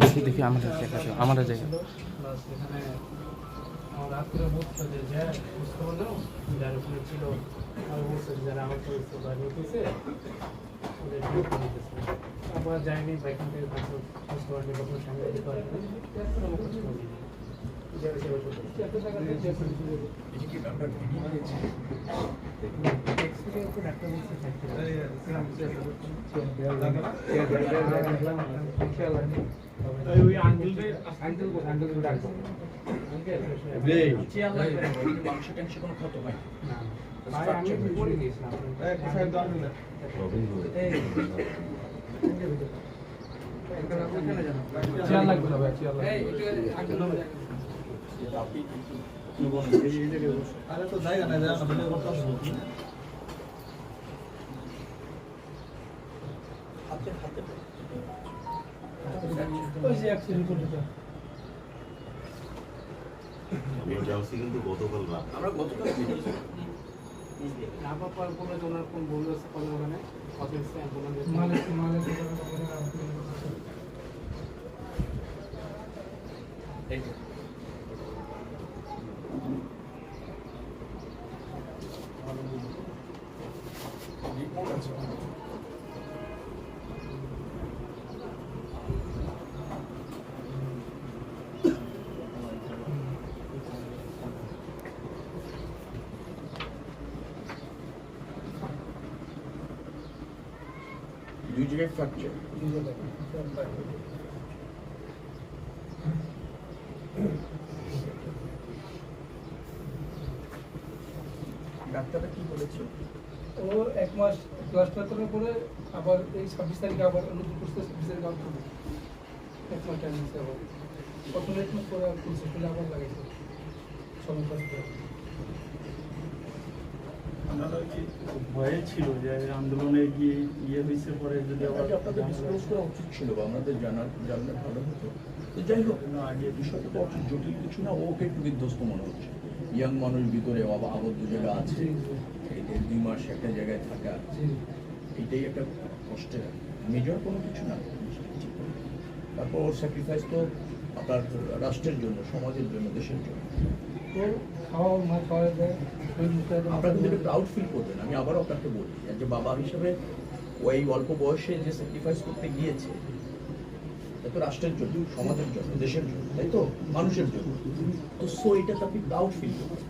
দেখি দেখি, আমাদের জায়গা আমাদের জায়গা আমার বলছিল যে যে বুঝতে পারল যার ওখানে ছিল আর বলছে যারা আহত হয়েছে বা করে দিতেছে আবার যায়নি থেকে বুঝতে সামনে যেতে পারেনি। ওই আঙ্কেল চেয়ার লাগবে না কিন্তু মাংস টাংস কোনো ক্ষত হয় না চেয়ার লাগবে না ভাই চেয়ার লাগবে আরে তো জায়গা নাই জায়গা না হাতে হাতে ওই যে। অ্যাক্সিডেন্ট করতে এটাও কিন্তু গতকাল রাত আমরা গতকাল বেরিয়েছি নাম্বার পর বলে ওনার কোন বন্ধু আছে কত ওখানে কত অ্যাম্বুলেন্স মালিক মালিক এই দুই ফ্র্যাকচার ডাক্তাররা কি বলেছে? ও এক মাস ক্লাসটা করার পরে আবার এই ছাব্বিশ তারিখে আবার নতুন করতে ছাব্বিশ তারিখে আবার করবে। এক মাস টাইম দিচ্ছে আবার প্রথমে এক মাস পরে করছে ফেলে আবার লাগাইছে হচ্ছে। আপনারা কি ভয়ে ছিল যে আন্দোলনে গিয়ে ইয়ে হয়েছে পরে যদি আবার আপনাদের ডিসক্লোজ করা উচিত ছিল বা আমাদের জানার জানলে ভালো হতো। তো যাই হোক না আগে বিষয়টা তো অত জটিল কিছু না ওকে একটু বিধ্বস্ত মনে হচ্ছে। ইয়াং মানুষ ভিতরে বাবা আবদ্ধ জায়গা আছে এই দুই মাস একটা জায়গায় থাকা। এটাই একটা কষ্টের মেজর কোনো কিছু না। তারপর ওর স্যাক্রিফাইস তো আপনার রাষ্ট্রের জন্য সমাজের জন্য দেশের জন্য। তো খাওয়া মা খাওয়া দেয় ওই আপনারা কিন্তু প্রাউড ফিল আমি আপনাকে বলি যে বাবা হিসেবে ওই অল্প বয়সে যে স্যাক্রিফাইস করতে গিয়েছে তো রাষ্ট্রের জন্য সমাজের জন্য দেশের জন্য তাই তো? মানুষের জন্য। তো সো এটাতে আপনি প্রাউড ফিল করবেন।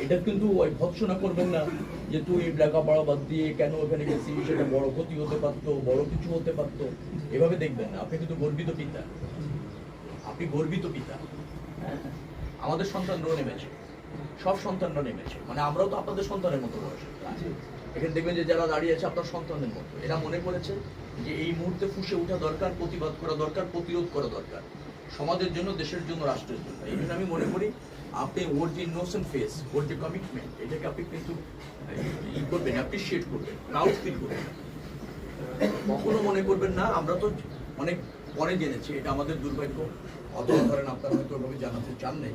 এটা কিন্তু ওই ভৎসনা করবেন না যে তুই লেখাপড়া বাদ দিয়ে কেন ওখানে গেছিস সেটা বড় ক্ষতি হতে পারতো বড় কিছু হতে পারতো। এভাবে দেখবেন না আপনি কিন্তু গর্বিত পিতা। আপনি গর্বিত পিতা। হ্যাঁ? আমাদের সন্তানরাও নেমেছে সব সন্তানরা নেমেছে। মানে আমরাও তো আপনাদের সন্তানের মতো বয়স। এখানে দেখবেন যে যারা দাঁড়িয়ে আছে আপনার সন্তানের মতো। এরা মনে করেছে যে এই মুহূর্তে ফুসে ওঠা দরকার প্রতিবাদ করা দরকার প্রতিরোধ করা দরকার। সমাজের জন্য দেশের জন্য রাষ্ট্রের জন্য। এই জন্য আমি মনে করি আপনি ওর যে ইনোসেন্ট ফেস ওর যে কমিটমেন্ট এটাকে আপনি কিন্তু ই করবেন অ্যাপ্রিসিয়েট করবেন প্রাউড ফিল করবেন। কখনো মনে করবেন না আমরা তো অনেক পরে জেনেছি এটা আমাদের দুর্ভাগ্য। অত ধরেন আপনারা হয়তো ওভাবে জানাতে চান নাই।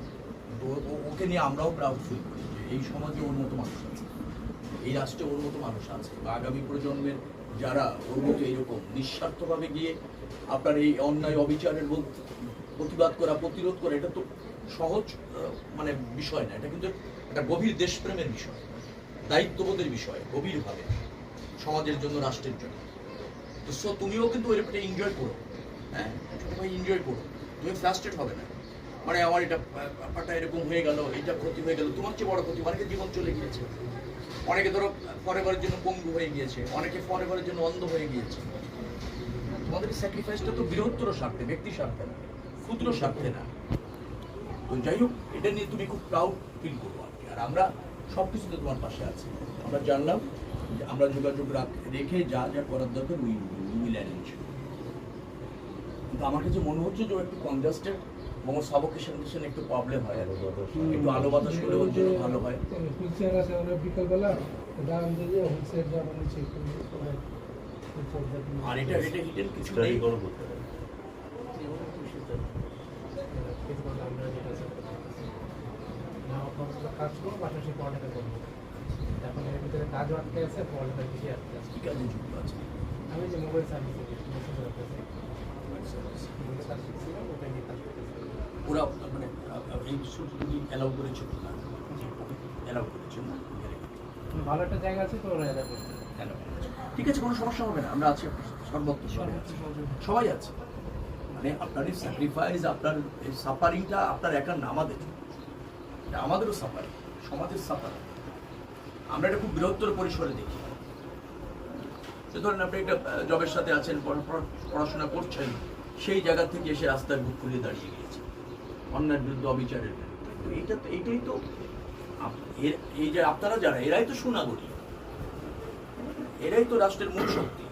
ওকে নিয়ে আমরাও প্রাউড ফিল করি যে এই সমাজে ওর মতো মানুষ আছে। এই রাষ্ট্রে ওর মতো মানুষ আছে। বা আগামী প্রজন্মের যারা ওর মতো এইরকম, নিঃস্বার্থভাবে গিয়ে আপনার এই অন্যায় অবিচারের প্রতিবাদ করা, প্রতিরোধ করা, এটা তো সহজ মানে বিষয় না। এটা কিন্তু একটা গভীর দেশপ্রেমের বিষয়, দায়িত্ববোধের বিষয়, গভীরভাবে সমাজের জন্য, রাষ্ট্রের জন্য। তো তুমিও কিন্তু ওই এনজয় করো। হ্যাঁ? ভাই এনজয় করো। তুমি ফ্রাস্ট্রেট হবে না। মানে আমার এটা, ব্যাপারটা এরকম হয়ে গেল এটা ক্ষতি হয়ে গেল, তোমার চেয়ে বড় ক্ষতি অনেকের জীবন চলে গিয়েছে। অনেকে ধরো ফরেভারের জন্য পঙ্গু হয়ে গিয়েছে, অনেকে ফরেভারের জন্য অন্ধ হয়ে গিয়েছে। তোমাদের স্যাক্রিফাইসটা তো বৃহত্তর স্বার্থে, ব্যক্তি স্বার্থে না, ক্ষুদ্র স্বার্থে না। তো যাই হোক, এটা নিয়ে তুমি খুব প্রাউড ফিল করব আর কি। আর আমরা সব কিছুতে তোমার পাশে আছি। আমরা জানলাম যে আমরা যোগাযোগ রাখ- যা যা করার দরকার উই উইল অ্যারেঞ্জ কিন্তু আমার কাছে মনে হচ্ছে যে একটু কনজাস্টেড এবং সাবকেশন একটু প্রবলেম হয় আর একটু আলো বাতাস হলে ওর জন্য ভালো হয়। হুইল চেয়ার আছে আমরা বিকালবেলা দাম দিয়ে হুইল চেয়ার যা মানে চেক করি আর এটা এটা হিডেন কিছু নেই করো করতে হবে। কাজ করব পাশাপাশি পড়ালেখা করব এখন এর ভিতরে কাজও আটকে আছে পড়ালেখা বেশি আটকে আছে কি কাজে যুক্ত আছে আমি যে মোবাইল সার্ভিসে মোবাইল কাজ শিখছিলাম ওটা নিয়ে কাজ করতেছি। ওরা মানে এই তুমি অ্যালাউ করেছ না অ্যালাউ করেছ না? ভালো একটা জায়গা আছে তো ওরা এটা করছে। ঠিক আছে কোনো সমস্যা হবে না। আমরা আছি সর্বত্র সবাই আছি। সবাই আছে। মানে আপনার এই স্যাক্রিফাইস আপনার এই সাফারিংটা আপনার একার না আমাদের। আমাদেরও সাফারিং সমাজের সাফারিং। আমরা এটা খুব বৃহত্তর পরিসরে দেখি। সে ধরেন আপনি একটা জবের সাথে আছেন পড়া- পড়া- পড়াশোনা করছেন সেই জায়গা থেকে এসে রাস্তায় বুক খুলে দাঁড়িয়ে গিয়েছে অন্যায়ের বিরুদ্ধে অবিচারের তো তো এইটাই তো এই যে আপনারা যারা, এরাই তো সুনাগরিক। এরাই তো রাষ্ট্রের মূল শক্তি।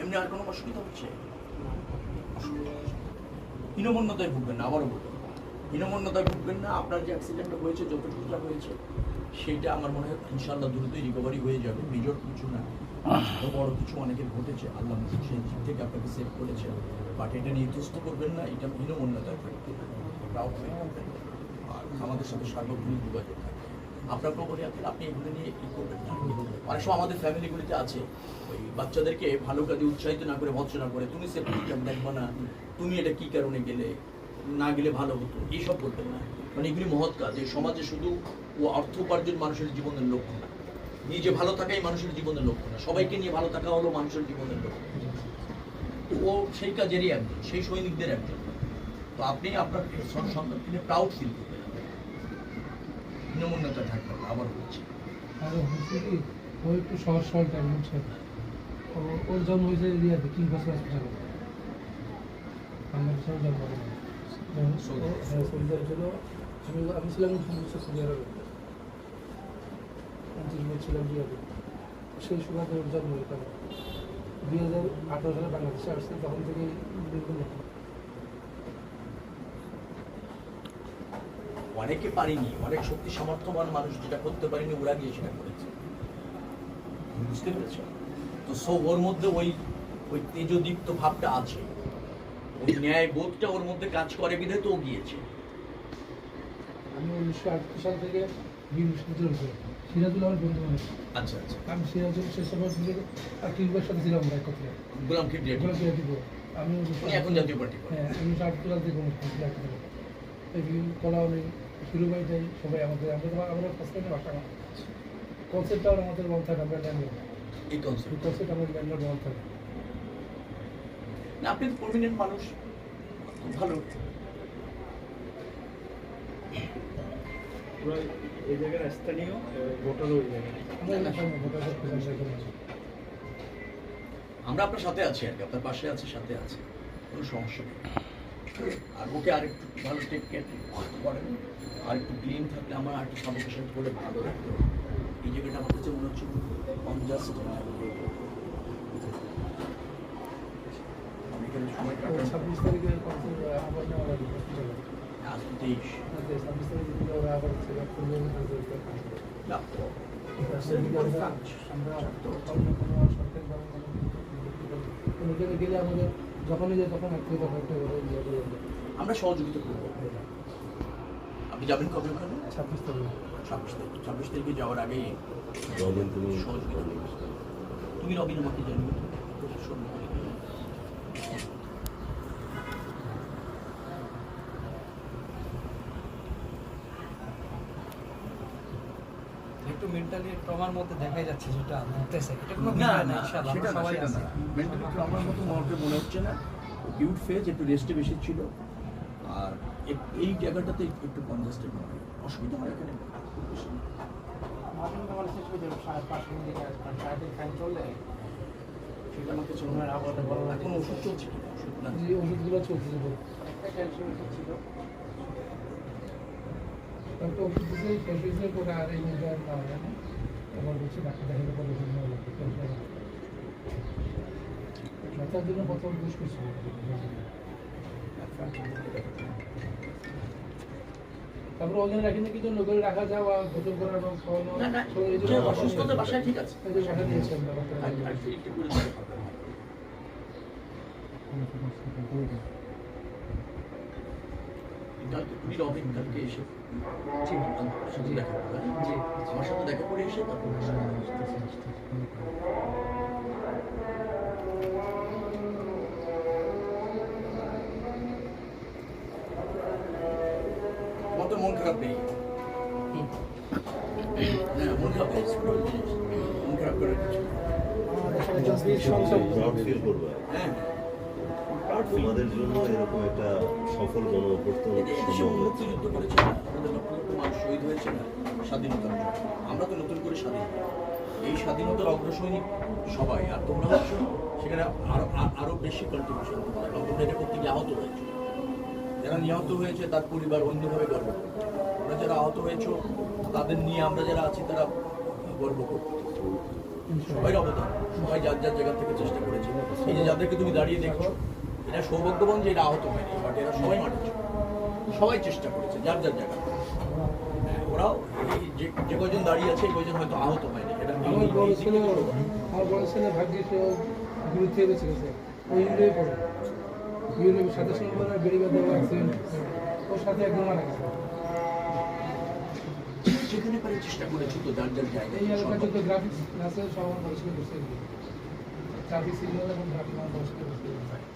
এমনি আর কোনো অসুবিধা হচ্ছে? হীনমন্যতায় ভুগবেন না, আবারও বলব। হীনমন্যতায় ভুগবেন না, আপনার যে অ্যাক্সিডেন্টটা হয়েছে যত যতটুকুটা হয়েছে, সেটা আমার মনে হয় ইনশাল্লাহ দ্রুতই রিকভারি হয়ে যাবে মেজর কিছু না। বড় কিছু অনেকের ঘটেছে, আল্লাহ সেই দিক থেকে আপনাকে সেভ করেছে। বাট এটা নিয়ে ইতস্ত করবেন না, এটা হীনমন্যতায় থাকবে আর আমাদের সাথে সার্বক্ষণিক যোগাযোগ থাকবে আপনার খবরে আপনি আপনি এগুলো নিয়ে কি করবেন? অনেক সময় আমাদের ফ্যামিলিগুলিতে আছে। ওই বাচ্চাদেরকে ভালো কাজে উৎসাহিত না করে ভৎসনা করে, তুমি সেফটিটা দেখবা না। তুমি এটা কি কারণে গেলে? না গেলে ভালো হতো। এইসব করবেন না। মানে এগুলি মহৎ কাজ। এই সমাজে শুধু ও অর্থ উপার্জন মানুষের জীবনের লক্ষ্য না। নিজে ভালো থাকাই মানুষের জীবনের লক্ষ্য না। সবাইকে নিয়ে ভালো থাকা হলো মানুষের জীবনের লক্ষ্য। ও সেই কাজেরই একজন সেই সৈনিকদের একজন। তো আপনি আপনার সন্তানকে নিয়ে প্রাউড ফিল করবেন নমুন্নতা থাকবেন আবার বলছি। আর হচ্ছে কি? ও একটু সহজ সরল টাইম বুঝছে ওর জন্ম হয়েছে ইয়েতে কিং বছর হসপিটালে বাংলাদেশের জন্ম। হ্যাঁ আমি ছিলাম তিন সৌদি আরবে। পঁচিশ বছর ছিলাম রিয়াদে সেই ওর জন্ম এখানে দুই হাজার আঠারো সালে বাংলাদেশে আসছে তখন থেকে অনেকে পারিনি অনেক শক্তি সামর্থ্যবান মানুষ যেটা করতে পারেনি ওরা গিয়ে সেটা করেছে। বুঝতে পেরেছ? তো সো ওর মধ্যে ওই ওই তেজদীপ্ত ভাবটা আছে। ওই ন্যায় বোধটা ওর মধ্যে কাজ করে বিধে তো গিয়েছে। আমি উনিশশো আটত্রিশ সাল থেকে হয়েছে সিরাজুল আমার বন্ধু মানুষ আচ্ছা আচ্ছা। আমি সিরাজুল সে সময় থেকে আর কিংবার সাথে ছিলাম এক কথা গোলাম কিবরিয়া ওগুলো কি দিব আমি এখন জাতীয় পার্টি হ্যাঁ আমি তুলার দিকে এই কলাও নেই ফিরুবাই যাই সবাই আমাদের আমাদের আমাদের ফার্স্ট টাইমে বাসা কনসেপ্টটা আমাদের মন থাকে আমরা ল্যান্ডলর্ড এই কনসেপ্ট কনসেপ্ট আমাদের ল্যান্ডলর্ড মন থাকে। না আপনি তো প্রমিনেন্ট মানুষ। ভালো। এই জায়গার স্থানীয় ভোটারও ওই আমরা আপনার সাথে আছি আর কি আপনার পাশে আছি সাথে আছি কোনো সমস্যা নেই। আর ওকে আর একটু ভালো টেক কেয়ার করেন আর একটু ক্লিন থাকলে আমার আর একটু সাবস্টেশন করলে ভালো লাগতো। এই জায়গাটা আমার কাছে মনে হচ্ছে কনজাস্ট আমি এখানে সময় কাটানো ছাব্বিশ তারিখে করবে ডাক্তার আমরা সহযোগিতা করব। আপনি যাবেন কবে ওখানে? ছাব্বিশ তারিখে। ছাব্বিশ তারিখ। ছাব্বিশ তারিখে যাওয়ার তুমি সহযোগিতা তুমি রবিন আমাকে জানবে মেন্টালি ট্রমার মধ্যে দেখাই যাচ্ছে যেটা হতেছে এটা কোনো না না সেটা সবাই আছি। মেন্টালি আমার মতো মনে মনে হচ্ছে না। কিউট ফেজ একটু রেস্টে বেশি ছিল। আর এই জায়গাটাতে একটু কনজাস্টেড হয়। অসুবিধা হয় এখানে? এখন ওষুধ চলছে ওষুধগুলো চলতেছে বলে ওষুধ ছিল একটা ওষুধ দিতে শেষ হয়েছে পরে আর এই মধ্যে আর যায় না এবার বলছি ডাক্তার দেখালে পরে ওষুধ নেওয়া লাগবে ক্যালসিয়াম জন্য প্রথম বুঝ করছিল তারপরে ওখানে রাখি না কিছু লোকের রাখা যাওয়া গোসল করানো খাওয়ানো অসুস্থতা। বাসায় ঠিক আছে যে বাসায় কালকে এসে আমার সাথে দেখা করবে হ্যাঁ? আমার সাথে দেখা করে এসে তারপর আমার তো মন খারাপ নেই। না মন খারাপ মন খারাপ করে কিছু নেই। প্রাউড ফিল করবে। হ্যাঁ। তোমাদের জন্য এরকম একটা সফল গণ অভ্যর্থন সম্ভব মানুষ শহীদ হয়েছে না? স্বাধীনতার জন্য। আমরা তো নতুন করে স্বাধীন। এই স্বাধীনতার অগ্রসৈনিক সবাই আর তোমরা হচ্ছ সেখানে আরও আরও বেশি কন্ট্রিবিউশন কারণ তোমরা এটা করতে গিয়ে আহত হয়েছে। যারা নিহত হয়েছে তার পরিবার অন্যভাবে গর্ব তোমরা যারা আহত হয়েছ তাদের নিয়ে আমরা যারা আছি তারা গর্ব করতে সবাই অবদান। সবাই যার যার জায়গা থেকে চেষ্টা করেছে। এই যে যাদেরকে তুমি দাঁড়িয়ে দেখছ এরা সৌভাগ্যবান যে এরা আহত হয়নি বাট এরা সবাই মাঠে সবাই চেষ্টা করেছে যার যার জায়গা। হ্যাঁ, ওরাও এই যে যে কজন দাঁড়িয়ে আছে এই কজন হয়তো আহত হয়নি এটা আমার বড় ছেলে আমার বড় ছেলে ও গুরুত্ব বেঁচে গেছে ওই ইউনিটে পড়ে। ইউনিটের সাথে সঙ্গে বেড়ি বাঁধে অ্যাক্সিডেন্ট ওর সাথে একদম মারা গেছে। পারে চেষ্টা করেছি তো যার যার জায়গায় এই এলাকার। যত গ্রাফিক্স আছে সব আমার ছেলে বসে ট্রাফিক সিগন্যাল এবং গ্রাফিক আমার ছেলে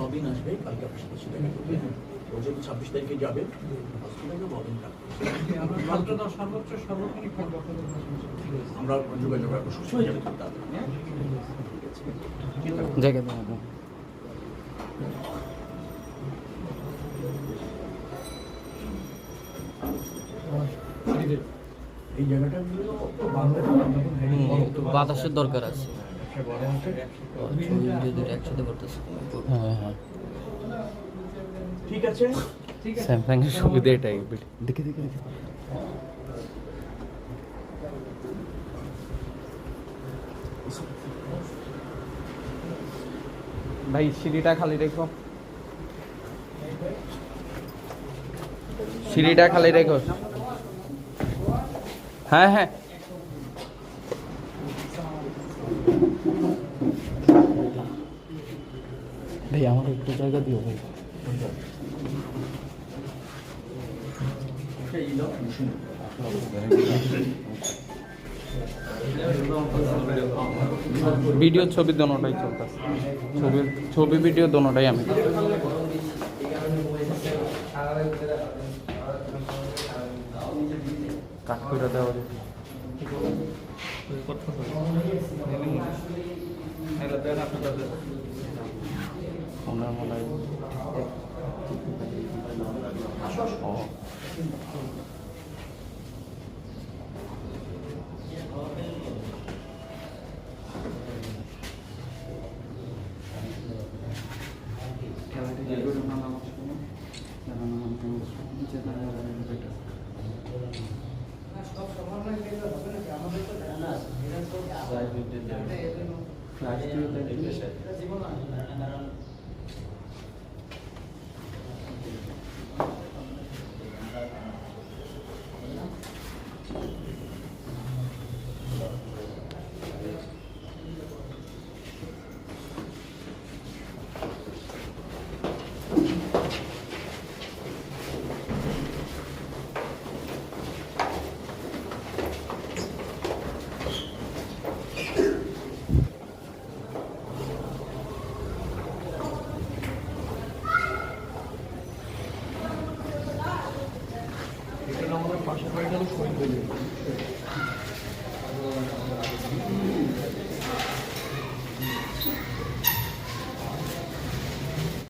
নদিন আসবে, কালকে আপনার ছাব্বিশ তারিখে যাবে, হসপিটালে রাখবে আমরা যোগাযোগ রাখব সবসময় যাবে জায়গা এই জায়গাটা বাতাসের দরকার আছে। একসাথে করতেছে হ্যাঁ হ্যাঁ। ঠিক আছে? স্যামসাং এর সুবিধা এটাই দেখে দেখে দেখে। ভাই সিঁড়িটা খালি রেখো। সিঁড়িটা খালি রেখো। হ্যাঁ হ্যাঁ। ভাই আমাকে একটু জায়গা দিও ভাই। ভিডিও ছবি দোনোটাই চলতেছে। ছবি ছবি ভিডিও দোনোটাই আমি করি। কাট করে দেওয়া যায়। ওনার মনে হয় ও। এটা